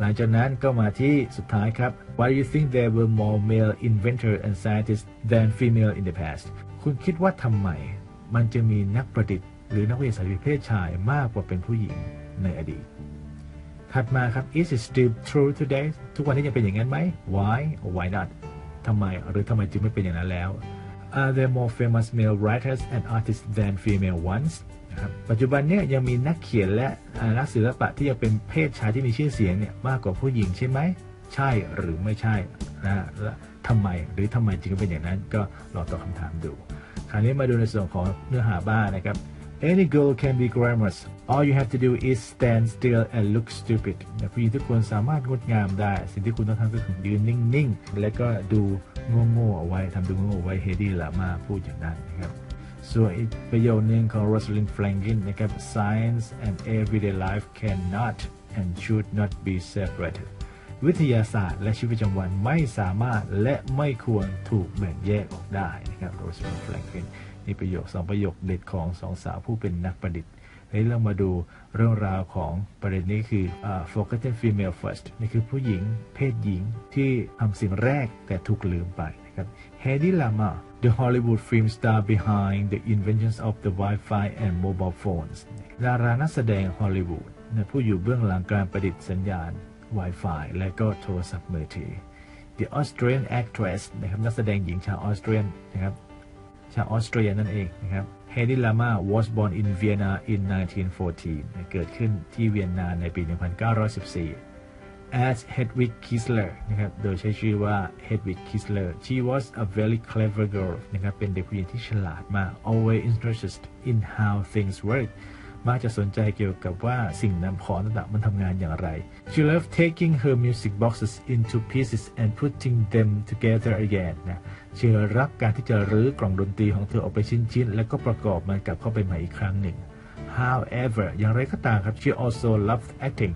หลังจากนั้นก็มาที่สุดท้ายครับ Why do you think there were more male inventors and scientists than female in the past คุณคิดว่าทำไม มันจะมีนักประดิษฐ์หรือนักวิทยาศาสตร์เพศชายมากกว่าเป็นผู้หญิงในอดีต ถัดมาครับ Is it still true today ทุกวันนี้ยังเป็นอย่างนั้นไหม Why or why not ทำไมหรือทำไมจึงไม่เป็นอย่างนั้นแล้ว Are there more famous male writers and artists than female ones ครับปัจจุบันเนี่ยยังมีนักเขียนและนักศิลปะที่ยังเป็นเพศชายที่มีชื่อเสียงเนี่ยมากกว่าผู้หญิงใช่ไหมใช่หรือไม่ใช่นะและทำไมหรือทำไมจึงเป็นอย่างนั้นก็ลองตอบคำถามดู คราวนี้มาดูในส่วนของเนื้อหาบ้างนะครับ Any girl can be glamorous all you have to do is stand still and look stupid ผู้หญิงทุกคนสามารถงดงามได้ สิ่งที่คุณต้องทำก็คือยืนนิ่ง ๆ และก็ดูโง่ๆเอาไว้ทำดูโง่ๆไว้เฮดี้ลามาพูดอย่างนั้นนะครับ ส่วนอีกประโยคนึงของ Rosalind Franklin นะครับ Science and everyday life cannot and should not be separated วิทยาศาสตร์และชีวิตประจำวันไม่สามารถและไม่ควรถูกแบ่งแยกออกได้นะครับ Rosalind Franklin นี่ประโยคสองประโยคเด็ดของสองสาวผู้เป็นนักประดิษฐ์ให้เรามาดูเรื่องราวของประเด็นนี้คือ uh, forgotten female first นี่คือผู้หญิงเพศหญิงที่ทำสิ่งแรกแต่ถูกลืมไปนะครับ Hedy Lama the Hollywood film star behind the inventions of the Wi-Fi and mobile phones ดารานักแสดงฮอลลีวูดผู้อยู่เบื้องหลังการประดิษฐ์สัญญาณ Wi-Fi และก็โทรศัพท์มือถือ The Australian actress นะครับนักแสดงหญิงชาวออสเตรียนนะครับชาวออสเตรียนั่นเองนะครับ Hedy Lama was born in Vienna in 1914 เกิดขึ้นที่เวียนนาในปี 1914 as Hedwig Kiesler นะครับ โดยใช้ชื่อว่า Hedwig Kiesler she was a very clever girl นะครับ เป็นเด็กผู้หญิงที่ฉลาดมาก always interested in how things work มักจะสนใจเกี่ยวกับว่าสิ่งนำของต่างๆมันทำงานอย่างไร She loved taking her music boxes into pieces and putting them together again นะเชื่อรักการที่จะรื้อกล่องดนตรีของเธอออกไปชิ้นๆ แล้วก็ประกอบมันกลับเข้าไปใหม่อีกครั้งหนึ่ง However อย่างไรก็ตามครับ she also loved acting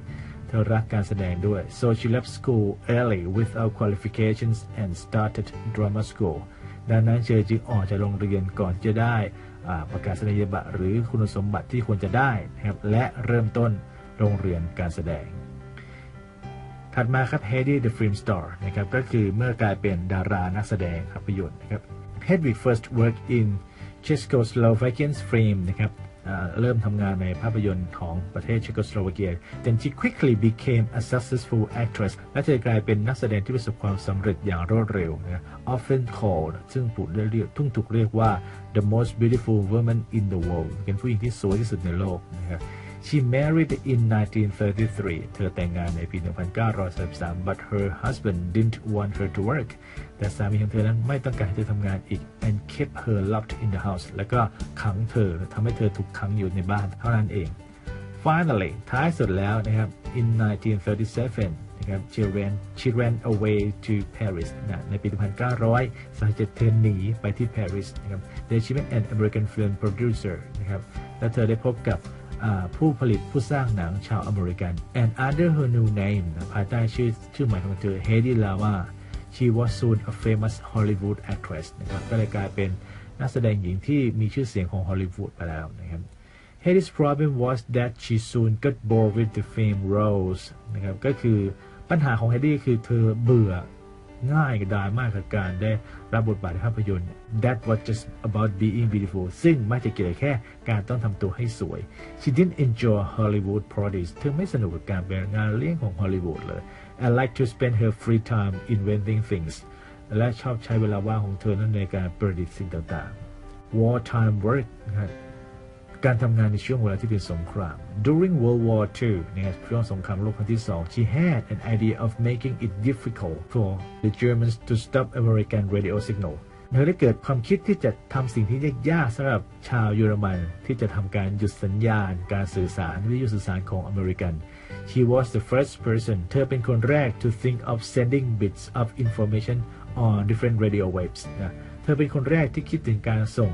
เธอรักการแสดงด้วย so she left school early without qualifications and started drama school ดังนั้นเชอจึงออกจากโรงเรียนก่อนจะได้ประกาศนียบัตรหรือคุณสมบัติที่ควรจะได้นะครับและเริ่มต้นโรงเรียนการแสดง ถัดมาครับ Hedy the Film Star นะครับก็คือเมื่อกลายเป็นดารานักแสดงภาพยนตร์นะครับ Hedwig first worked in Czechoslovakian film นะครับ เริ่มทำงานในภาพยนตร์ของประเทศเชโกสโลวาเกีย then she quickly became a successful actress และเธอกลายเป็นนักแสดงที่ประสบความสำเร็จอย่างรวดเร็วนะ often called ซึ่งถูกเรียกทุ่งถูกเรียกว่า the most beautiful woman in the world เป็นผู้หญิงที่สวยที่สุดในโลกนะครับ She married in 1933 เธอแต่งงานในปี 1933 but her husband didn't want her to work แต่สามีของเธอนั้นไม่ต้องการให้เธอทำงานอีก and kept her locked in the house แล้วก็ขังเธอทำให้เธอถูกขังอยู่ในบ้านเท่านั้นเอง Finally ท้ายสุดแล้วนะครับ in 1937นะครับ she ran she ran away to Paris นะในปี 1900สาเหตุเธอหนีไปที่ปารีสนะครับ There she met an American film producer นะครับ และเธอได้พบกับ ผู้ผลิตผู้สร้างหนังชาวอเมริกัน and under her new name ภายใต้ชื่อชื่อใหม่ของเธอ Hedy Lama she was soon a famous Hollywood actress นะครับก็เลยกลายเป็นนักแสดงหญิงที่มีชื่อเสียงของฮอลลีวูดไปแล้วนะครับ Hedy's problem was that she soon got bored with the fame roles นะครับก็คือปัญหาของ Hedy คือเธอเบื่อ ง่ายดายมากกับการได้รับบทบาทในภาพยนตร์ That was just about being beautiful ซึ่งไม่จะเกี่ยวแค่การต้องทำตัวให้สวย She didn't enjoy Hollywood parties เธอไม่สนุกกับการเป็นงานเลี้ยงของฮอลลีวูดเลย and like to spend her free time inventing things และชอบใช้เวลาว่างของเธอนั้นในการประดิษฐ์สิ่งต่างๆ wartime work นะครับ การทำงานในช่วงเวลาที่เป็นสงคราม during World War II นะครับช่วงสงครามโลกครั้งที่สอง she had an idea of making it difficult for the Germans to stop American radio signal เธอได้เกิดความคิดที่จะทำสิ่งที่ยากๆสำหรับชาวเยอรมัน ที่จะทำการหยุดสัญญาณ การสื่อสารวิทยุสื่อสารของอเมริกัน She was the first person เธอเป็นคนแรก to think of sending bits of information on different radio waves นะเธอเป็นคนแรกที่คิดถึงการส่ง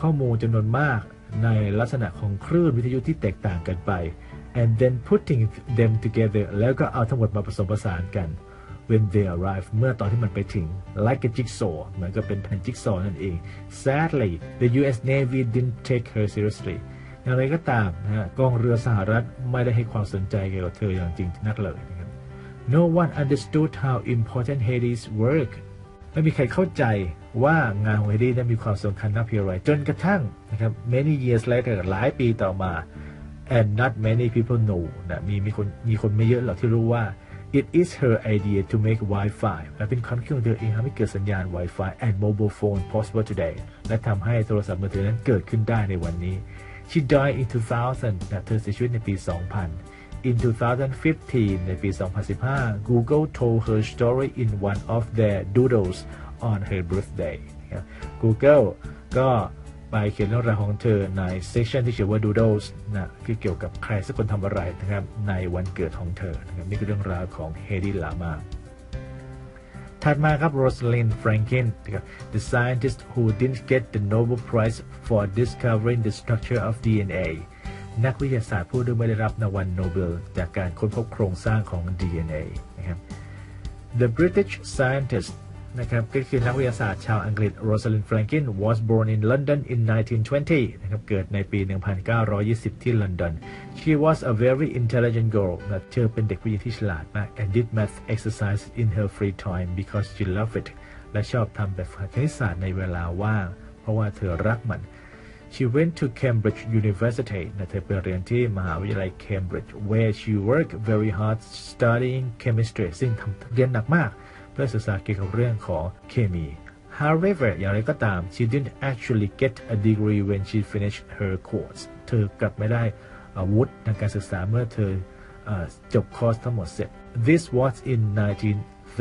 ข้อมูลจำนวนมาก ในลักษณะของคลื่นวิทยุที่แตกต่างกันไป and then putting them together แล้วก็เอาทั้งหมดมาผสมผสานกัน when they arrive เมื่อตอนที่มันไปถึง like a jigsaw เหมือนกับเป็นแผ่นจิ๊กซอว์นั่นเอง sadly the U.S. Navy didn't take her seriously อย่างไรก็ตามนะกองเรือสหรัฐไม่ได้ให้ความสนใจเกี่ยวกับเธออย่างจริงนักเลยนะครับ no one understood how important Hades work ไม่มีใครเข้าใจ ว่างานของเฮดี้นั้นมีความสำคัญนักเพียงไรจนกระทั่งนะครับ many years later หลายปีต่อมา and not many people know นะมีมีคนมีคนไม่เยอะหรอกที่รู้ว่า it is her idea to make Wi-Fi และเป็นความคิดของเธอเองทำให้เกิดสัญญาณ Wi-Fi and mobile phone possible today และทำให้โทรศัพท์มือถือนั้นเกิดขึ้นได้ในวันนี้ she died in 2000นะเธอเสียชีวิตในปี 2000 in 2015 ในปี 2015 Google told her story in one of their doodles on her birthday Google ก็ไปเขียนเรื่องราวของเธอในเซสชันที่ชื่อว่า Doodles นะที่เกี่ยวกับใครสักคนทำอะไรนะครับในวันเกิดของเธอนะครับนี่คือเรื่องราวของเฮดี้ลามาถัดมาครับ Rosalind Franklin the scientist who didn't get the Nobel Prize for discovering the structure of DNA นักวิทยาศาสตร์ผู้ไม่ได้รับรางวัลโนเบลจากการค้นพบโครงสร้างของ DNA นะครับ The British scientist นะครับก็คือนักวิทยาศาสตร์ชาวอังกฤษ Rosalind Franklin was born in London in 1920นะครับเกิดในปี 1920 ที่ลอนดอน She was a very intelligent girl นะเธอเป็นเด็กผู้หญิงที่ฉลาดมาก and did math exercise in her free time because she loved it และชอบทำแบบคณิตศาสตร์ในเวลาว่าง เพราะว่าเธอรักมัน She went to Cambridge University นะเธอไปเรียนที่มหาวิทยาลัย Cambridge where she worked very hard studying chemistry ซึ่งทำเรียนหนักมาก เพื่อศึกษาเกี่ยวกับเรื่องของเคมี However อย่างไรก็ตาม she didn't actually get a degree when she finished her course เธอกลับไม่ได้วุฒิทางการศึกษาเมื่อเธอจบคอร์สทั้งหมดเสร็จ This was in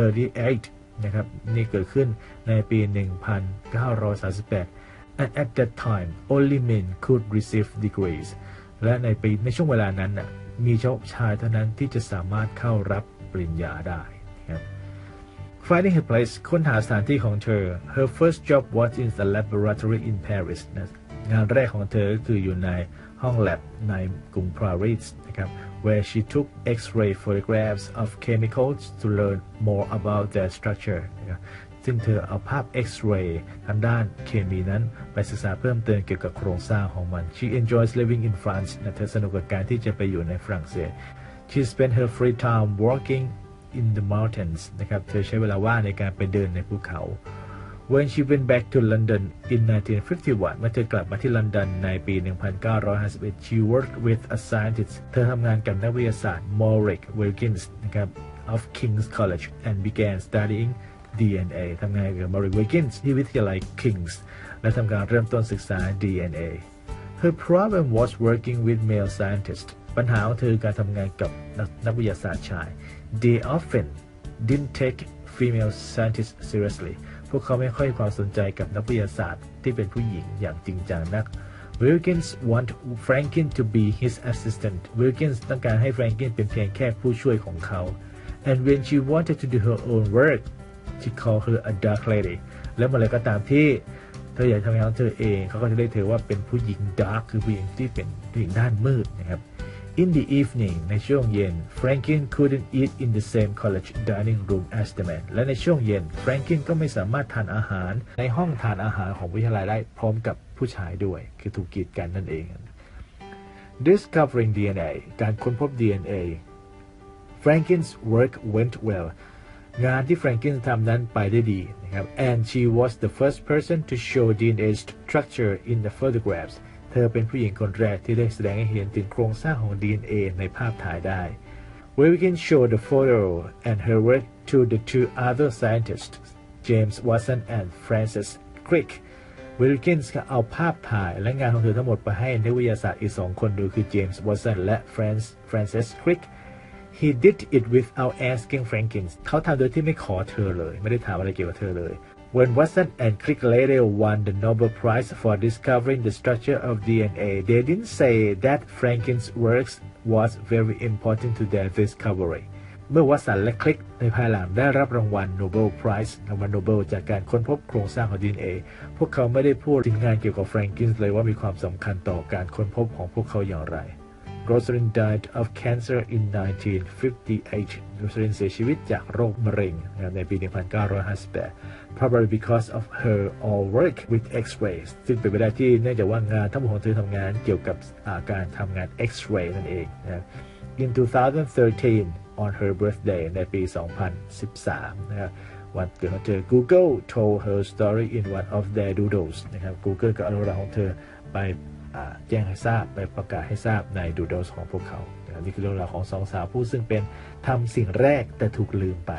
1938 นะครับ นี่เกิดขึ้นในปี 1938 and at that time only men could receive degrees และในปีในช่วงเวลานั้นน่ะมีเจ้าชายเท่านั้นที่จะสามารถเข้ารับปริญญาได้ Finding her place ค้นหาสถานที่ของเธอ Her first job was in the laboratory in Paris นะงานแรกของเธอคืออยู่ในห้องแลบในกรุงปารีสนะครับ where she took X-ray photographs of chemicals to learn more about their structure นะครับซึ่งเธอเอาภาพ X-ray ทางด้านเคมีนั้นไปศึกษาเพิ่มเติมเกี่ยวกับโครงสร้างของมัน She enjoys living in France นะเธอสนุกกับการที่จะไปอยู่ในฝรั่งเศส She spent her free time working in the mountains นะครับเธอใช้เวลาว่างในการไปเดินในภูเขา When she went back to London in 1951เมื่อเธอกลับมาที่ลอนดอนในปี 1951 she worked with a scientist เธอทำงานกับนักวิทยาศาสตร์ Morrick Wilkins นะครับ of King's College and began studying DNA ทำงานกับ Morrick Wilkins ที่วิทยาลัย King's และทำการเริ่มต้นศึกษา DNA Her problem was working with male scientists ปัญหาของเธอการทำงานกับนักวิทยาศาสตร์ชาย They often didn't take female scientists seriously พวกเขาไม่ค่อยความสนใจกับนักวิทยาศาสตร์ที่เป็นผู้หญิงอย่างจริงจังนัก Wilkins want Franklin to be his assistant Wilkins ต้องการให้ Franklin เป็นเพียงแค่ผู้ช่วยของเขา and when she wanted to do her own work she called her a dark lady แล้วเมื่อไรก็ตามที่เธออยากทำงานของเธอเอง เขาก็จะเรียกเธอว่าเป็นผู้หญิง dark คือผู้หญิงที่เป็นผู้หญิงด้านมืดนะครับ In the evening ในช่วงเย็น Franklin couldn't eat in the same college dining room as the man และในช่วงเย็น Franklin ก็ไม่สามารถทานอาหารในห้องทานอาหารของวิทยาลัยได้พร้อมกับผู้ชายด้วย คือถูกกีดกันนั่นเอง Discovering DNA การค้นพบ DNA Franklin's work went well งานที่ Franklin ทำนั้นไปได้ดีนะครับ and she was the first person to show DNA structure in the photographs เธอเป็นผู้หญิงคนแรกที่ได้แสดงให้เห็นถึงโครงสร้างของ DNA ในภาพถ่ายได้ Wilkins showed the photo and her work to the two other scientists James Watson and Francis Crick Wilkins ก็เอาภาพถ่ายและงานของเธอทั้งหมดไปให้นักวิทยาศาสตร์อีกสองคนดูคือ James Watson และ Francis Crick He did it without asking Franklin เขาทำโดยที่ไม่ขอเธอเลย ไม่ได้ถามอะไรเกี่ยวกับเธอเลย When Watson and Crick later won the Nobel Prize for discovering the structure of DNA, they didn't say that Franken's works was very important to their discovery. เมื่อวัตสันและคลิกในภายหลังได้รับรางวัลโนเบลไพรส์รางวัลโนเบลจากการค้นพบโครงสร้างของ DNA พวกเขาไม่ได้พูดถึงงานเกี่ยวกับแฟรงกินส์เลยว่ามีความสำคัญต่อการค้นพบของพวกเขาอย่างไร Rosalind died of cancer in 1958 Rosalind เสียชีวิตจากโรคมะเร็งในปี 1958 probably because of her all work with X-rays ซึ่งเป็นไปได้ที่เนื่องจากว่างานทั้งหมดของเธอทำงานเกี่ยวกับการทำงาน X-ray นั่นเองนะ In 2013 on her birthday ในปี 2013 นะครับวันเกิดของเธอ Google told her story in one of their doodles นะครับ Google ก็เอาเรื่องราวของเธอไป แจ้งให้ทราบไปประกาศให้ทราบในดูดลของพวกเขา นี่คือเรื่องราวของสองสาวผู้ซึ่งเป็นทำสิ่งแรกแต่ถูกลืมไป